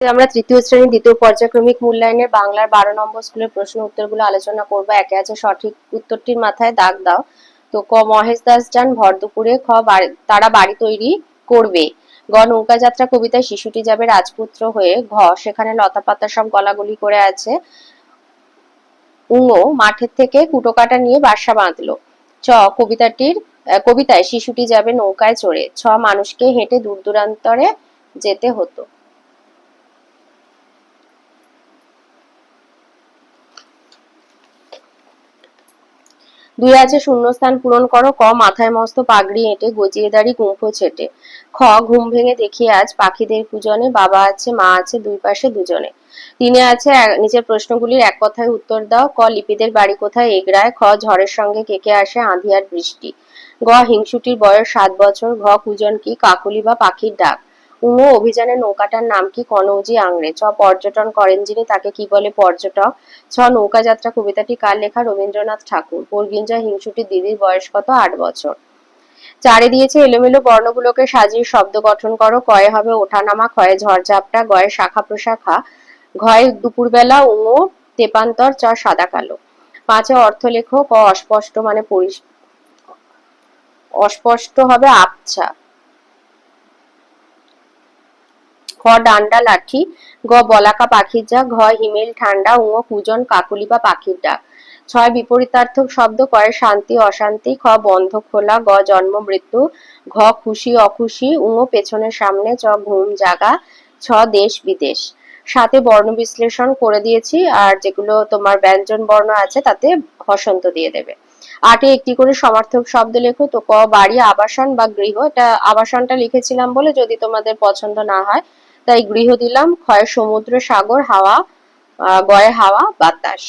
আমরা তৃতীয় শ্রেণির দ্বিতীয় পর্যায়ক্রমিক মূল্যায়নের বাংলার বারো নম্বর স্কুলের প্রশ্ন উত্তরগুলো আলোচনা করব। একে আছে সঠিক উত্তরটির মাথায় দাগ দাও। তো ক, মহেশ দাস যান ভর দুপুরে খ তারা বাড়ি তৈরি করবে। গ নৌকা যাত্রা কবিতায় শিশুটি যাবে রাজপুত্র হয়ে। ঘ, সেখানে লতা পাতা সব গলাগলি করে আছে। উঙো, মাঠের থেকে কুটো কাটা নিয়ে বাসা বাঁধলো। চ, কবিতাটির কবিতায় শিশুটি যাবে নৌকায় চড়ে। ছ, মানুষকে হেঁটে দূর দূরান্তরে যেতে হতো। দুই আছে শূন্যস্থান পূরণ করো, ক, মাথায় মস্ত পাগড়ি এঁটে গজিয়ে দাড়ি গুম্ফো ছেটে। খ, ঘুম ভেঙে দেখি আজ পাখিদের পূজনে, বাবা আছে, মা আছে, দুই পাশে দুজনে। তিনে আছে নিচের প্রশ্নগুলির এক কথায় উত্তর দাও, ক, লিপিদের বাড়ি কোথায় এগড়ায়, খ, ঝড়ের সঙ্গে কেকে আসে আঁধি আর বৃষ্টি। গ, হিংসুটির বয়স সাত বছর, ঘ, কুজন কি, কাকুলি বা পাখির ডাক। উমো অভিযানে নৌকাটার নাম কি? কনৌজি আংড়ে। চ, পর্যটন করেন যিনি, তাকে কি বলে পর্যটক? ছ নৌকা যাত্রা কবিতাটি কার লেখা? রবীন্দ্রনাথ ঠাকুর। পরগিঞ্জা হিংসুটির দিদির বয়স কত? আট বছর। চারে দিয়েছে এলোমেলো বর্ণগুলোকে সাজিয়ে শব্দ গঠন করো। কয়ে হবে ওঠানামা, ক্ষয়ে ঝড়ঝাপটা, গয়ে শাখা প্রশাখা, ঘয়ে দুপুরবেলা উঙো তেপান্তর, চ, সাদা কালো। পাঁচে অর্থ লেখো, ক, অস্পষ্ট মানে অস্পষ্ট হবে আবছা। খ ডান্ডা লাঠি গ বলাকা পাখির যা ঘ হিমেল ঠান্ডা উঙ কুজন কাকুলি বা পাখির ডাক। ছয় বিপরীতার্থক শব্দ করে শান্তি, অশান্তি, খ বন্ধ, খোলা, গ জন্ম, মৃত্যু, ঘ খুশি, অখুশি উঙ পেছনের সামনে, চ ঘুম, জাগা, ছ দেশ, বিদেশ। সাথে বর্ণ বিশ্লেষণ করে দিয়েছি আর যেগুলো তোমার ব্যঞ্জন বর্ণ আছে তাতে হসন্ত দিয়ে দেবে। আটে একটি করে সমার্থক শব্দ লেখো, তো ক বাড়ি, আবাসন বা গৃহ, এটা আবাসনটা লিখেছিলাম বলে যদি তোমাদের পছন্দ না হয় তাই গৃহ দিলাম ক্ষয় সমুদ্র সাগর হাওয়া গয়ে হাওয়া বাতাস।